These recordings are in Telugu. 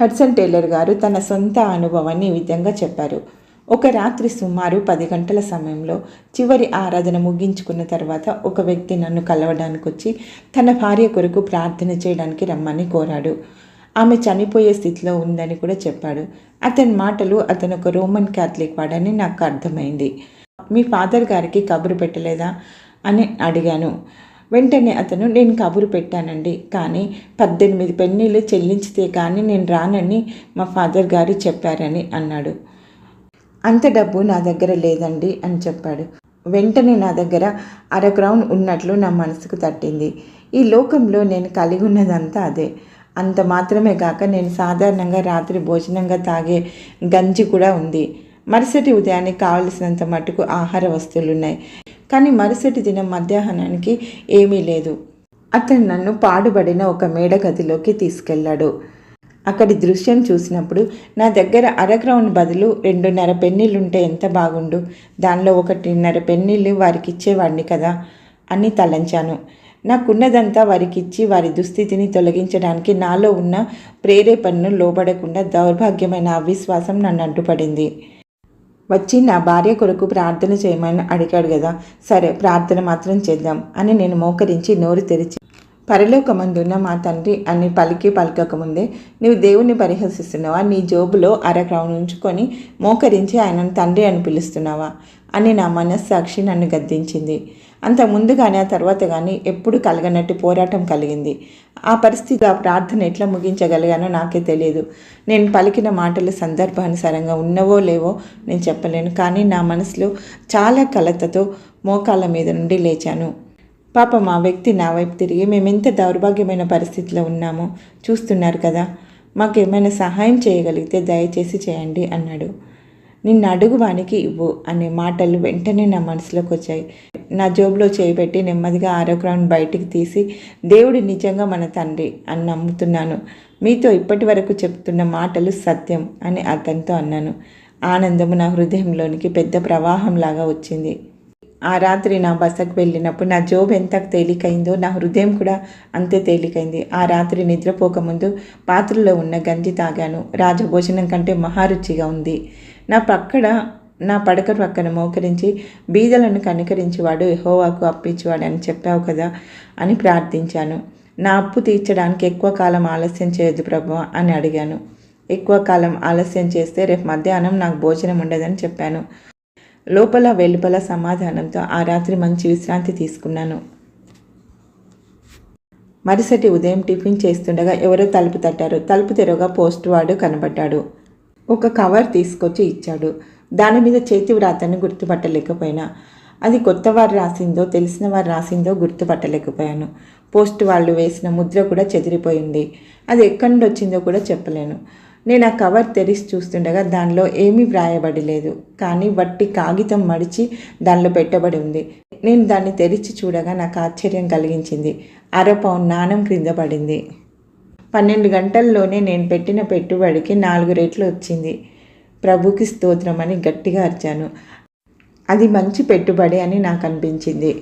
హడ్సన్ టైలర్ గారు తన సొంత అనుభవాన్ని ఈ విధంగా చెప్పారు. ఒక రాత్రి సుమారు పది గంటల సమయంలో చివరి ఆరాధన ముగించుకున్న తర్వాత ఒక వ్యక్తి నన్ను కలవడానికి వచ్చి తన భార్య కొరకు ప్రార్థన చేయడానికి రమ్మని కోరాడు. ఆమె చనిపోయే స్థితిలో ఉందని కూడా చెప్పాడు. అతని మాటలు అతను ఒక రోమన్ క్యాథలిక్ వాడని నాకు అర్థమైంది. మీ ఫాదర్ గారికి కబురు పెట్టలేదా? అని అడిగాను. వెంటనే అతను నేను కబురు పెట్టానండి కానీ పద్దెనిమిది పెన్నీళ్ళు చెల్లించితే కానీ నేను రానని మా ఫాదర్ గారు చెప్పారని అన్నాడు. అంత డబ్బు నా దగ్గర లేదండి అని చెప్పాడు. వెంటనే నా దగ్గర అర గ్రౌండ్ ఉన్నట్లు నా మనసుకు తట్టింది. ఈ లోకంలో నేను కలిగి ఉన్నదంతా అదే. అంత మాత్రమే కాక నేను సాధారణంగా రాత్రి భోజనంగా తాగే గంజి కూడా ఉంది. మరుసటి ఉదయానికి కావలసినంత మటుకు ఆహార వస్తువులు ఉన్నాయి కానీ మరుసటి దినం మధ్యాహ్నానికి ఏమీ లేదు. అతను నన్ను పాడుబడిన ఒక మేడ గదిలోకి తీసుకెళ్ళాడు. అక్కడి దృశ్యం చూసినప్పుడు నా దగ్గర అరగ్రౌండ్ బదులు రెండున్నర పెన్నీళ్ళు ఉంటే ఎంత బాగుండు? దానిలో ఒకటిన్నర పెన్నీళ్ళు వారికి ఇచ్చేవాడిని కదా అని తలంచాను. నాకున్నదంతా వారికి ఇచ్చి వారి దుస్థితిని తొలగించడానికి నాలో ఉన్న ప్రేరేపణను లోబడకుండా దౌర్భాగ్యమైన అవిశ్వాసం నన్ను అడ్డుపడింది వచ్చి నా భార్య కొరకు ప్రార్థన చేయమని అడిగాడు కదా సరే ప్రార్థన మాత్రం చేద్దాం అని నేను మోకరించి నోరు తెరిచి పరలోకమందున్న మా తండ్రి అని పలికి పలకకముందే నువ్వు దేవుణ్ణి పరిహసిస్తున్నావా? నీ జోబులో అరగ్రౌండ్ ఉంచుకొని మోకరించి ఆయనను తండ్రి అని పిలుస్తున్నావా? అని నా మనస్సాక్షి నన్ను గద్దించింది. అంత ముందుగానే ఆ తర్వాత కానీ ఎప్పుడు కలగనట్టు పోరాటం కలిగింది. ఆ పరిస్థితి ఆ ప్రార్థన ఎట్లా ముగించగలిగానో నాకే తెలియదు నేను పలికిన మాటలు సందర్భానుసారంగా ఉన్నవో లేవో నేను చెప్పలేను. కానీ నా మనసులో చాలా కలతతో మోకాళ్ళ మీద నుండి లేచాను. పాపం ఆ వ్యక్తి నా వైపు తిరిగి మేమెంత దౌర్భాగ్యమైన పరిస్థితిలో ఉన్నామో చూస్తున్నారు కదా మాకేమైనా సహాయం చేయగలిగితే దయచేసి చేయండి అన్నాడు. నిన్ను అడుగువానికి ఇవ్వు అనే మాటలు వెంటనే నా మనసులోకి వచ్చాయి. నా జోబులో చేయిపెట్టి నెమ్మదిగా ఆరోగ్యాన్ని బయటికి తీసి దేవుడు నిజంగా మన తండ్రి అని నమ్ముతున్నాను. మీతో ఇప్పటి వరకు చెప్తున్న మాటలు సత్యం అని అతనితో అన్నాను. ఆనందము నా హృదయంలోనికి పెద్ద ప్రవాహంలాగా వచ్చింది. ఆ రాత్రి నా బసకు వెళ్ళినప్పుడు నా జోబు ఎంత తేలికైందో నా హృదయం కూడా అంతే తేలికైంది. ఆ రాత్రి నిద్రపోకముందు పాత్రలో ఉన్న గంజి తాగాను. రాజభోజనం కంటే మహారుచిగా ఉంది. నా పక్కన నా పడక పక్కన మోకరించి బీదలను కనికరించేవాడు ఎహోవాకు అప్పించేవాడు అని చెప్పావు కదా అని ప్రార్థించాను. నా అప్పు తీర్చడానికి ఎక్కువ కాలం ఆలస్యం చేయొద్దు ప్రభు అని అడిగాను. ఎక్కువ కాలం ఆలస్యం చేస్తే రేపు మధ్యాహ్నం నాకు భోజనం ఉండదని చెప్పాను. లోపల వెలుపల సమాధానంతో ఆ రాత్రి మంచి విశ్రాంతి తీసుకున్నాను. మరుసటి ఉదయం టిఫిన్ చేస్తుండగా ఎవరో తలుపు తట్టారు. తలుపు తెరవగా పోస్ట్ వాడు కనబడ్డాడు. ఒక కవర్ తీసుకొచ్చి ఇచ్చాడు. దాని మీద చేతి వ్రాతను గుర్తుపట్టలేకపోయినా. అది కొత్త వారు రాసిందో తెలిసిన వారు రాసిందో గుర్తుపట్టలేకపోయాను. పోస్ట్ వాళ్ళు వేసిన ముద్ర కూడా చెదిరిపోయింది. అది ఎక్కడి నుండి వచ్చిందో కూడా చెప్పలేను. నేను ఆ కవర్ తెరిచి చూస్తుండగా దానిలో ఏమీ వ్రాయబడి లేదు కానీ వట్టి కాగితం మడిచి దానిలో పెట్టబడి ఉంది. నేను దాన్ని తెరిచి చూడగా నాకు ఆశ్చర్యం కలిగించింది. అర నాణం క్రింద పడింది. పన్నెండు గంటల్లోనే నేను పెట్టిన పెట్టుబడికి నాలుగు రెట్లు వచ్చింది. ప్రభుకి స్తోత్రం అని గట్టిగా అరిచాను. అది మంచి పెట్టుబడి అని నాకు అనిపించింది.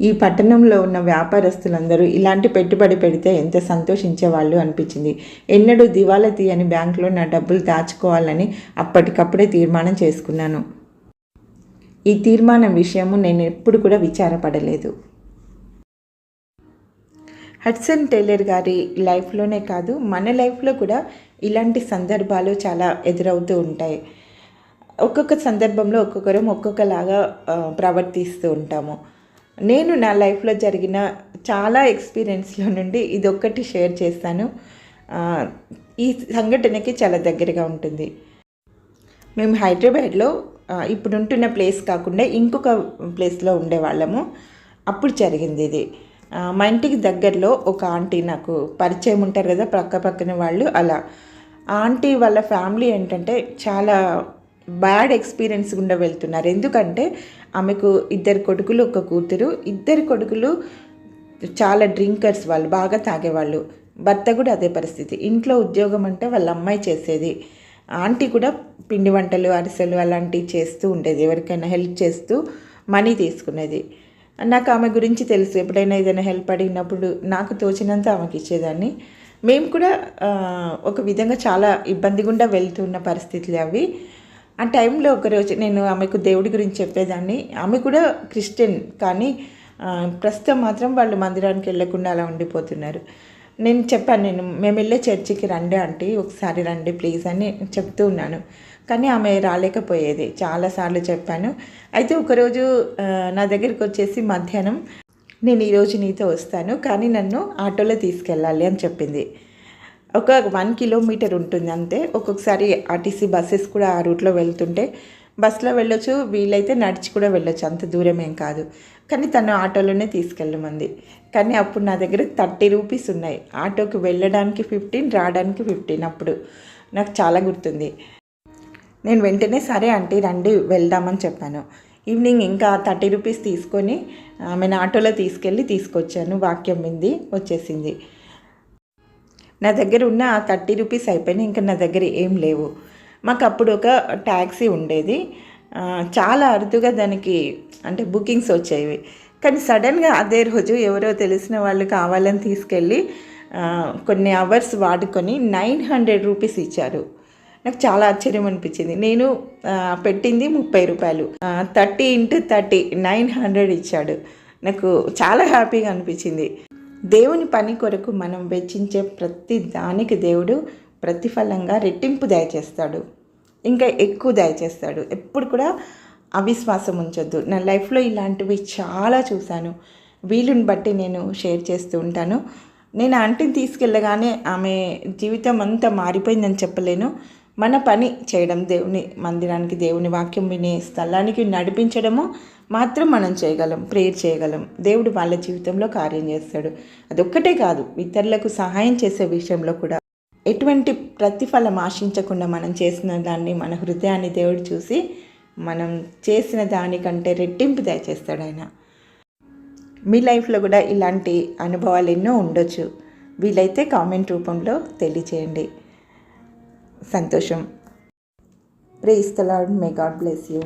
ఈ పట్టణంలో ఉన్న వ్యాపారస్తులందరూ ఇలాంటి పెట్టుబడి పెడితే ఎంత సంతోషించేవాళ్ళు అనిపించింది. ఎన్నడూ దివాలా తీయని బ్యాంకులో నా డబ్బులు దాచుకోవాలని అప్పటికప్పుడే తీర్మానం చేసుకున్నాను. ఈ తీర్మానం విషయము నేను ఎప్పుడు కూడా విచారపడలేదు. హడ్సన్ టైలర్ గారి లైఫ్లోనే కాదు మన లైఫ్లో కూడా ఇలాంటి సందర్భాలు చాలా ఎదురవుతూ ఉంటాయి. ఒక్కొక్క సందర్భంలో ఒక్కొక్కరం ఒక్కొక్కలాగా ప్రవర్తిస్తూ ఉంటాము. నేను నా లైఫ్లో జరిగిన చాలా ఎక్స్పీరియన్స్లో నుండి ఇదొక్కటి షేర్ చేస్తాను. ఈ సంఘటనకి చాలా దగ్గరగా ఉంటుంది. మేము హైదరాబాద్లో ఇప్పుడు ఉంటున్న ప్లేస్ కాకుండా ఇంకొక ప్లేస్లో ఉండేవాళ్ళము. అప్పుడు జరిగింది ఇది. మా ఇంటికి దగ్గరలో ఒక ఆంటీ నాకు పరిచయం ఉంటారు కదా పక్క పక్కన వాళ్ళు అలా. ఆంటీ వాళ్ళ ఫ్యామిలీ ఏంటంటే చాలా బ్యాడ్ ఎక్స్పీరియన్స్ గుండా వెళ్తున్నారు. ఎందుకంటే ఆమెకు ఇద్దరు కొడుకులు ఒక కూతురు. ఇద్దరు కొడుకులు చాలా డ్రింకర్స్ వాళ్ళు బాగా తాగేవాళ్ళు. భర్త కూడా అదే పరిస్థితి. ఇంట్లో ఉద్యోగం అంటే వాళ్ళ అమ్మాయి చేసేది. ఆంటీ కూడా పిండి వంటలు అరిసెలు అలాంటివి చేస్తూ ఉండేది. ఎవరికైనా హెల్ప్ చేస్తూ మనీ తీసుకునేది. నాకు ఆమె గురించి తెలుసు. ఎప్పుడైనా ఏదైనా హెల్ప్ అడిగినప్పుడు నాకు తోచినంత ఆమెకి ఇచ్చేదాన్ని. మేము కూడా ఒక విధంగా చాలా ఇబ్బంది గుండా వెళ్తున్న పరిస్థితులు అవి. ఆ టైంలో ఒకరోజు నేను ఆమెకు దేవుడి గురించి చెప్పేదాన్ని. ఆమె కూడా క్రిస్టియన్ కానీ ప్రస్తుతం మాత్రం వాళ్ళు మందిరానికి వెళ్ళకుండా అలా ఉండిపోతున్నారు. నేను చెప్పాను నేను మేము వెళ్ళే చర్చికి రండి ఆంటీ ఒకసారి రండి ప్లీజ్ అని చెప్తూ ఉన్నాను. కానీ ఆమె రాలేకపోయేది. చాలాసార్లు చెప్పాను. అయితే ఒకరోజు నా దగ్గరికి వచ్చేసి మధ్యాహ్నం నేను ఈరోజు నీతో వస్తాను కానీ నన్ను ఆటోలో తీసుకెళ్ళాలి అని చెప్పింది. ఒక వన్ కిలోమీటర్ ఉంటుంది అంతే. ఒక్కొక్కసారి ఆర్టీసీ బస్సెస్ కూడా ఆ రూట్లో వెళ్తుంటే బస్సులో వెళ్ళొచ్చు వీలైతే నడిచి కూడా వెళ్ళొచ్చు. అంత దూరం ఏం కాదు. కానీ తను ఆటోలోనే తీసుకెళ్ళమంది. కానీ అప్పుడు నా దగ్గర థర్టీ రూపీస్ ఉన్నాయి. ఆటోకి వెళ్ళడానికి ఫిఫ్టీన్ రావడానికి ఫిఫ్టీన్ అప్పుడు. నాకు చాలా గుర్తుంది. నేను వెంటనే సరే ఆంటీ రండి వెళ్దామని చెప్పాను. ఈవినింగ్ ఇంకా థర్టీ రూపీస్ తీసుకొని ఆమెను ఆటోలో తీసుకెళ్ళి తీసుకొచ్చాను. వాక్యం వింది వచ్చేసింది. నా దగ్గర ఉన్న ఆ థర్టీ రూపీస్ అయిపోయినాయి ఇంకా నా దగ్గర ఏం లేవు. మాకు అప్పుడు ఒక ట్యాక్సీ ఉండేది. చాలా అరుదుగా దానికి అంటే బుకింగ్స్ వచ్చేవి. కానీ సడన్గా అదే రోజు ఎవరో తెలిసిన వాళ్ళు కావాలని తీసుకెళ్ళి కొన్ని అవర్స్ వాడుకొని నైన్ హండ్రెడ్ రూపీస్ ఇచ్చారు. నాకు చాలా ఆశ్చర్యం అనిపించింది. నేను పెట్టింది ముప్పై రూపాయలు. Thirty into thirty nine hundred ఇచ్చాడు. నాకు చాలా హ్యాపీగా అనిపించింది. దేవుని పని కొరకు మనం వెచ్చించే ప్రతి దానికి దేవుడు ప్రతిఫలంగా రెట్టింపు దయచేస్తాడు. ఇంకా ఎక్కువ దయచేస్తాడు. ఎప్పుడు కూడా అవిశ్వాసం ఉంచొద్దు. నా లైఫ్లో ఇలాంటివి చాలా చూశాను. వీలుని బట్టి నేను షేర్ చేస్తూ ఉంటాను. నేను ఆంటీని తీసుకెళ్ళగానే ఆమె జీవితం అంతా మారిపోయిందని చెప్పలేను. మన పని చేయడం దేవుని మందిరానికి దేవుని వాక్యం వినే స్థలానికి నడిపించడము మాత్రం మనం చేయగలం ప్రేయర్ చేయగలం. దేవుడు వాళ్ళ జీవితంలో కార్యం చేస్తాడు. అదొక్కటే కాదు ఇతరులకు సహాయం చేసే విషయంలో కూడా. ఎటువంటి ప్రతిఫలం ఆశించకుండా మనం చేసిన దాన్ని మన హృదయాన్ని దేవుడు చూసి మనం చేసిన దానికంటే రెట్టింపు దయచేస్తాడు ఆయన. మీ లైఫ్లో కూడా ఇలాంటి అనుభవాలు ఎన్నో ఉండొచ్చు. వీలైతే కామెంట్ రూపంలో తెలియచేయండి. సంతోషం. Praise the Lord may God bless you